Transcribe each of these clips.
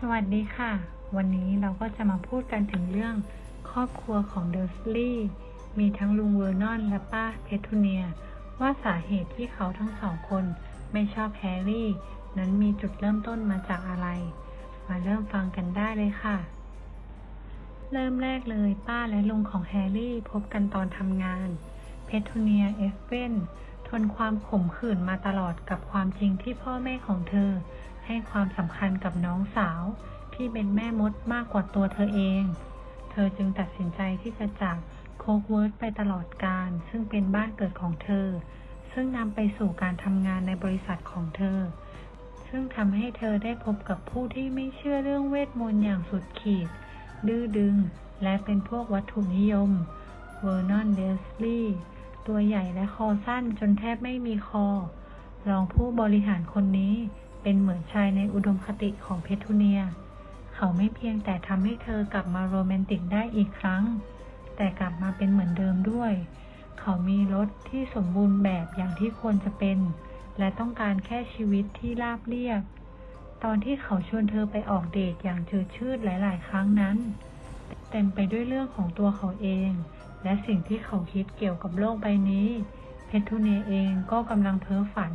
สวัสดีค่ะ วันนี้เราก็จะมาพูดกันถึงเรื่องครอบครัวของเดอร์สลีย์มีทั้งลุงเวอร์นอนและป้าเพทูเนีย ว่าสาเหตุที่เขาทั้งสองคนไม่ชอบแฮร์รี่ นั้นมีจุดเริ่มต้นมาจากอะไร มาเริ่มฟังกันได้เลยค่ะ เริ่มแรกเลยป้าและลุงของแฮร์รี่พบกันตอนทำงาน เพทูเนียเอฟเวนทนความขมขื่นมาตลอดกับความจริงที่พ่อแม่ของเธอ ให้ความสำคัญกับน้องสาว ที่เป็นแม่มดมากกว่าตัวเธอเอง เธอจึงตัดสินใจที่จะจากโคกเวิร์ดไปตลอดการ ซึ่งเป็นบ้านเกิดของเธอ ซึ่งนำไปสู่การทำงานในบริษัทของเธอ ซึ่งทำให้เธอได้พบกับผู้ที่ไม่เชื่อเรื่องเวทมนต์อย่างสุดขีด ดื้อดึง และเป็นพวกวัตถุนิยม เวอร์นอนเดสลีย์ตัวใหญ่และคอสั้นจนแทบไม่มีคอ รองผู้บริหารคนนี้ เป็นเหมือนชายในอุดมคติของเพทูเนีย เขาไม่เพียงแต่ทำให้เธอกลับมาโรแมนติกได้อีกครั้ง แต่กลับมาเป็นเหมือนเดิมด้วย เขามีรถที่สมบูรณ์แบบอย่างที่ควรจะเป็น และต้องการแค่ชีวิตที่ราบเรียบ ตอนที่เขาชวนเธอไปออกเดทอย่างเจืดชืดหลาย ๆ ครั้งนั้น เต็มไปด้วยเรื่องของตัวเขาเอง และสิ่งที่เขาคิดเกี่ยวกับโลกใบนี้ เพทูเนียเองก็กำลังเพ้อฝัน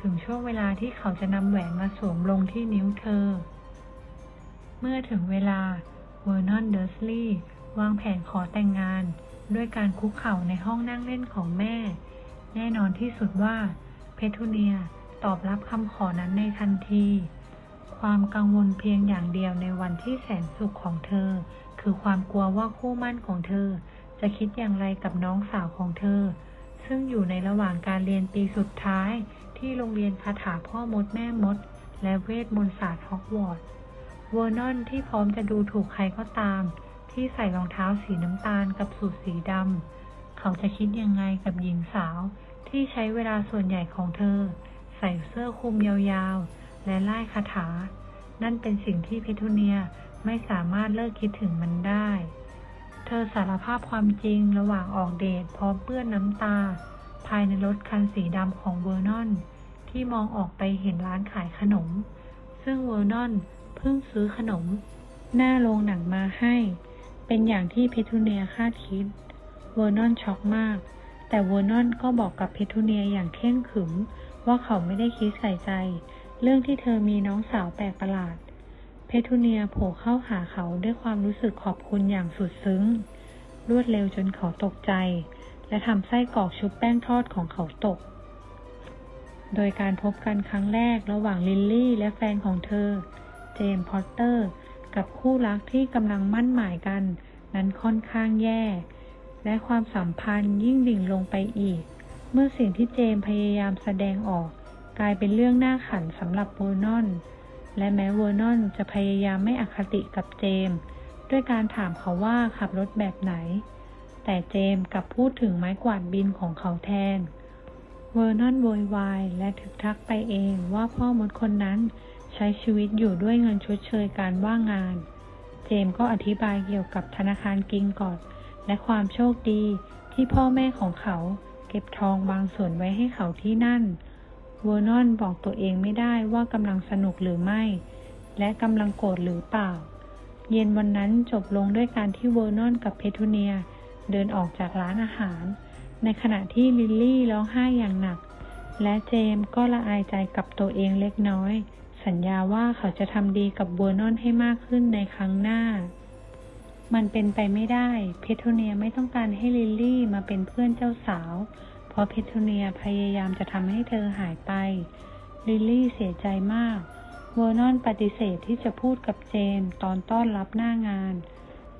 ถึงช่วงเวลาที่เขาจะนำแหวนมาสวมลงที่นิ้วเธอ เมื่อถึงเวลาเวอร์นอนเดอร์สลีย์วางแผนขอแต่งงาน ด้วยการคุกเข่าในห้องนั่งเล่นของแม่ แน่นอนที่สุดว่า เพทูเนียตอบรับคำขอนั้นในทันที ความกังวลเพียงอย่างเดียวในวันที่แสนสุขของเธอ คือความกลัวว่าคู่มั่นของเธอ จะคิดอย่างไรกับน้องสาวของเธอ ซึ่งอยู่ในระหว่างการเรียนปีสุดท้าย ที่โรงเรียนคาถาพ่อมดแม่มด และเวทมนต์ศาสตร์ฮอกวอตส์เวอร์นอนที่พร้อมจะดูถูกใครก็ตาม ที่ใส่รองเท้าสีน้ำตาลกับสูทสีดำ เขาจะคิดยังไงกับหญิงสาวที่ใช้เวลาส่วนใหญ่ของเธอ ใส่เสื้อคลุมยาวๆ และไล่คาถา นั่นเป็นสิ่งที่เพทูเนียไม่สามารถเลิกคิดถึงมันได้ เธอสารภาพความจริงระหว่างออกเดทพร้อมเปื้อนน้ำตา ภายในรถคันสีดำของเวอร์นอน ที่มองออกไปเห็นร้านขายขนม ซึ่งเวอร์นอนเพิ่งซื้อขนม หน้าโรงหนังมาให้ เป็นอย่างที่เพทูเนียคาดคิด เวอร์นอนช็อกมาก แต่เวอร์นอนก็บอกกับเพทูเนียอย่างเข่งขึมว่าเขาไม่ได้คิดใส่ใจ เรื่องที่เธอมีน้องสาวแปลกประหลาด เพทูเนียโผล่เข้าหาเขาด้วยความรู้สึกขอบคุณอย่างสุดซึ้ง รวดเร็วจนเขาตกใจ และทำไส้กรอกชุบแป้งทอดของเขาตก โดยการพบกันครั้งแรกระหว่างลิลลี่และแฟนของเธอ เจมส์พอตเตอร์ กับคู่รักที่กำลังมั่นหมายกัน นั้นค่อนข้างแย่ และความสัมพันธ์ยิ่งดิ่งลงไปอีก เมื่อสิ่งที่เจมส์พยายามแสดงออก กลายเป็นเรื่องน่าขันสำหรับเวอร์นอน และแม้เวอร์นอนจะพยายามไม่อคติกับเจมส์ด้วยการถามเขาว่าขับรถแบบไหน แต่เจมส์กลับพูดถึงไม้กวาดบินของเขาแทน เวอร์นอนโวยวายและถึกทักไปเองว่าพ่อมดคนนั้นใช้ชีวิตอยู่ด้วยเงินชดเชยการว่างงาน เจมส์ก็อธิบายเกี่ยวกับธนาคารกิงกอดและความโชคดีที่พ่อแม่ของเขาเก็บทองบางส่วนไว้ให้เขาที่นั่น เวอร์นอนบอกตัวเองไม่ได้ว่ากำลังสนุกหรือไม่ และกำลังโกรธหรือเปล่า เย็นวันนั้นจบลงด้วยการที่เวอร์นอนกับเพทูเนีย เดินออกจากร้านอาหาร ในขณะที่ลิลลี่ร้องไห้อย่างหนัก และเจมก็ละอายใจกับตัวเองเล็กน้อย สัญญาว่าเขาจะทำดีกับเวนอนให้มากขึ้นในครั้งหน้า มันเป็นไปไม่ได้ เพโทเนียไม่ต้องการให้ลิลลี่มาเป็นเพื่อนเจ้าสาว เพราะเพโทเนียพยายามจะทำให้เธอหายไป ลิลลี่เสียใจมากเวอร์นอนปฏิเสธที่จะพูดกับเจมตอนต้อนรับหน้างาน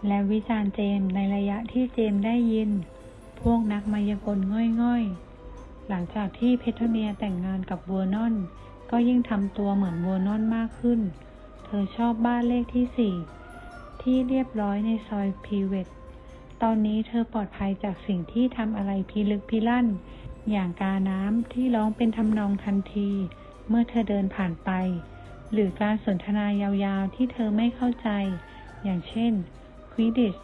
และวิจารณ์เจมในระยะที่เจมได้ยิน พวกนักมายากลง่อยๆ หลังจากที่เพโทเนียแต่งงานกับเวนอน ก็ยิ่งทำตัวเหมือนเวนอนมากขึ้น เธอชอบบ้านเลขที่สี่ที่เรียบร้อยในซอยพีเวตตอนนี้เธอปลอดภัยจากสิ่งที่ทำอะไรพิลึกพิลั่น อย่างกาน้ำที่ร้องเป็นทำนองทันที เมื่อเธอเดินผ่านไป หรือการสนทนายาวๆที่เธอไม่เข้าใจ อย่างเช่นควิดิช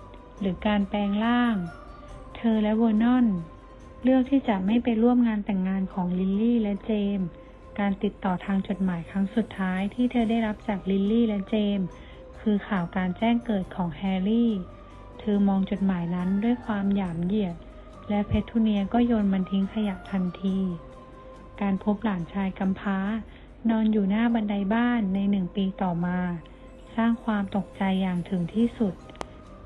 หรือการแปลงร่าง ธอและวอร์นอน เลือกที่จะไม่ไปร่วมงานแต่งงานของลิลลี่และเจมส์การติดต่อทางจดหมายครั้งสุดท้ายที่เธอได้รับจากลิลลี่และเจมส์คือข่าวการแจ้งเกิดของแฮร์รี่ เธอมองจดหมายนั้นด้วยความหยามเหยียด และเพทูเนียก็โยนมันทิ้งขยะทันที การพบหลานชายกำพร้า นอนอยู่หน้าบันไดบ้านในหนึ่งปีต่อมา สร้างความตกใจอย่างถึงที่สุด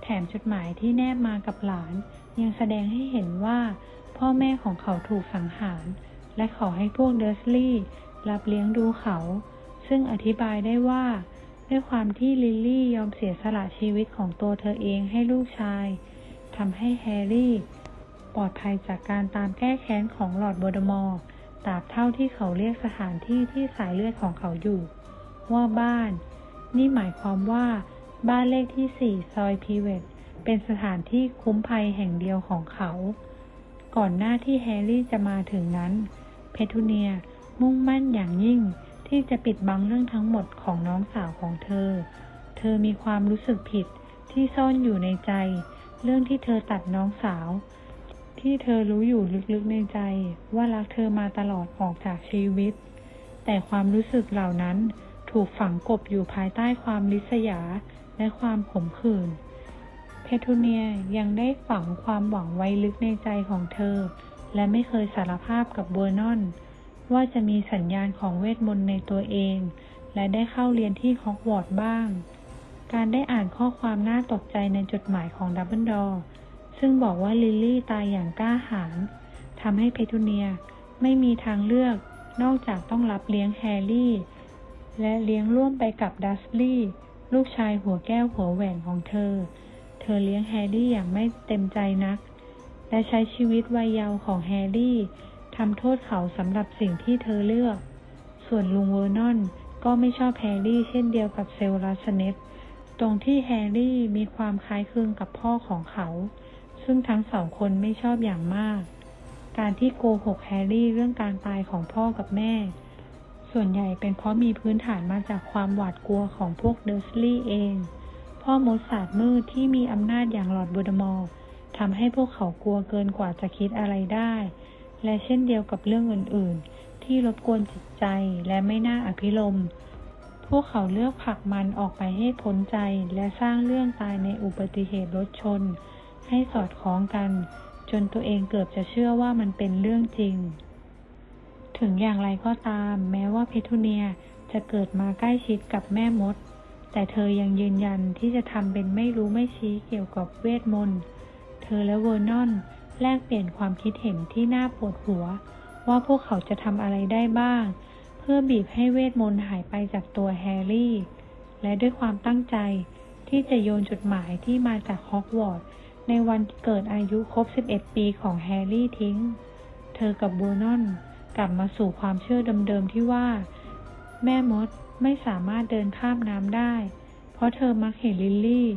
แถมจดหมายที่แนบมากับหลาน ยังแสดงให้เห็นว่าพ่อแม่ของเขาถูกสังหาร และขอให้พวกเดอร์สลีย์รับเลี้ยงดูเขา ซึ่งอธิบายได้ว่า ด้วยความที่ลิลลี่ยอมเสียสละชีวิตของตัวเธอเองให้ลูกชายทำให้แฮร์รี่ ปลอดภัยจากการตามแก้แค้นของหลอร์ดโบดมอร์ตราบเท่าที่เขาเรียกสถานที่ที่สายเลือดของเขาอยู่ ว่าบ้าน นี่หมายความว่า บ้านเลขที่ 4 ซอยพีเวต เป็นสถานที่คุ้มภัยแห่งเดียวของเขา ก่อนหน้าที่แฮร์รี่จะมาถึงนั้น เพทูเนียมุ่งมั่นอย่างยิ่งที่จะปิดบังเรื่องทั้งหมดของน้องสาวของเธอ เธอมีความรู้สึกผิดที่ซ่อนอยู่ในใจ เรื่องที่เธอตัดน้องสาว ที่เธอรู้อยู่ลึกๆในใจ ว่ารักเธอมาตลอดออกจากชีวิต แต่ความรู้สึกเหล่านั้นถูกฝังกบอยู่ภายใต้ความลิษยาและความขมขื่น เพทูเนียยังได้ฝังความหวังไว้ลึกในใจของเธอ และไม่เคยสารภาพกับเบอร์นอน ว่าจะมีสัญญาณของเวทมนต์ในตัวเอง และได้เข้าเรียนที่ฮอกวอตส์บ้าง การได้อ่านข้อความน่าตกใจในจดหมายของดับเบิลดอร์ซึ่งบอกว่าลิลลี่ตายอย่างกล้าหาญทำให้เพทูเนียไม่มีทางเลือก นอกจากต้องรับเลี้ยงแฮร์รี่ และเลี้ยงร่วมไปกับดัสลี่ ลูกชายหัวแก้วหัวแหวนของเธอ เธอเลี้ยงแฮร์รี่อย่างไม่เต็มใจนัก และใช้ชีวิตวัยเยาว์ของแฮร์รี่ทำโทษเขาสำหรับสิ่งที่เธอเลือก ส่วนลุงเวอร์นอนก็ไม่ชอบแฮร์รี่เช่นเดียวกับเซลลัสเนปตรงที่แฮร์รี่มีความคล้ายคลึงกับพ่อของเขา ซึ่งทั้งสองคนไม่ชอบอย่างมาก การที่โกหกแฮร์รี่เรื่องการตายของพ่อกับแม่ ส่วนใหญ่เป็นเพราะมีพื้นฐานมาจากความหวาดกลัวของพวกเดอร์สลีย์เอง พ่อมดศาสตร์มืดที่มีอำนาจอย่างหลอดบูดมอร์ทำให้พวกเขากลัวเกินกว่าจะคิดอะไรได้ และเช่นเดียวกับเรื่องอื่นๆ ที่รบกวนจิตใจและไม่น่าอภิรมพวกเขาเลือกผลักมันออกไปให้พ้นใจและสร้างเรื่องตายในอุบัติเหตุรถชน ให้สอดคล้องกัน จนตัวเองเกือบจะเชื่อว่ามันเป็นเรื่องจริง ถึงอย่างไรก็ตาม แม้ว่าเพทูเนียจะเกิดมาใกล้ชิดกับแม่มด แต่เธอยังยืนยันที่จะทำเป็นไม่รู้ไม่ชี้เกี่ยวกับเวทมนต์ เธอและเวอร์นอนแลกเปลี่ยนความคิดเห็นที่น่าปวดหัว ว่าพวกเขาจะทำอะไรได้บ้าง เพื่อบีบให้เวทมนต์หายไปจากตัวแฮร์รี่ และด้วยความตั้งใจที่จะโยนจดหมายที่มาจากฮอกวอตส์ในวันเกิดอายุครบ 11 ปีของแฮร์รี่ทิ้ง เธอกับบูนอนกลับมาสู่ความเชื่อเดิมๆที่ว่า แม่มด ไม่สามารถเดินข้ามน้ำได้ เพราะเธอมักเห็นลิลลี่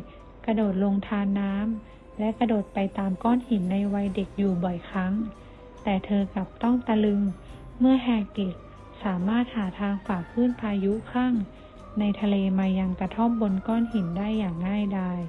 กระโดดลงทานน้ำและกระโดดไปตามก้อนหินในวัยเด็กอยู่บ่อยครั้ง แต่เธอกลับต้องตะลึง เมื่อแฮกิตสามารถหาทางฝ่าคลื่นพายุข้าง ในทะเลมายังกระท่อมบนก้อนหินได้อย่างง่ายดาย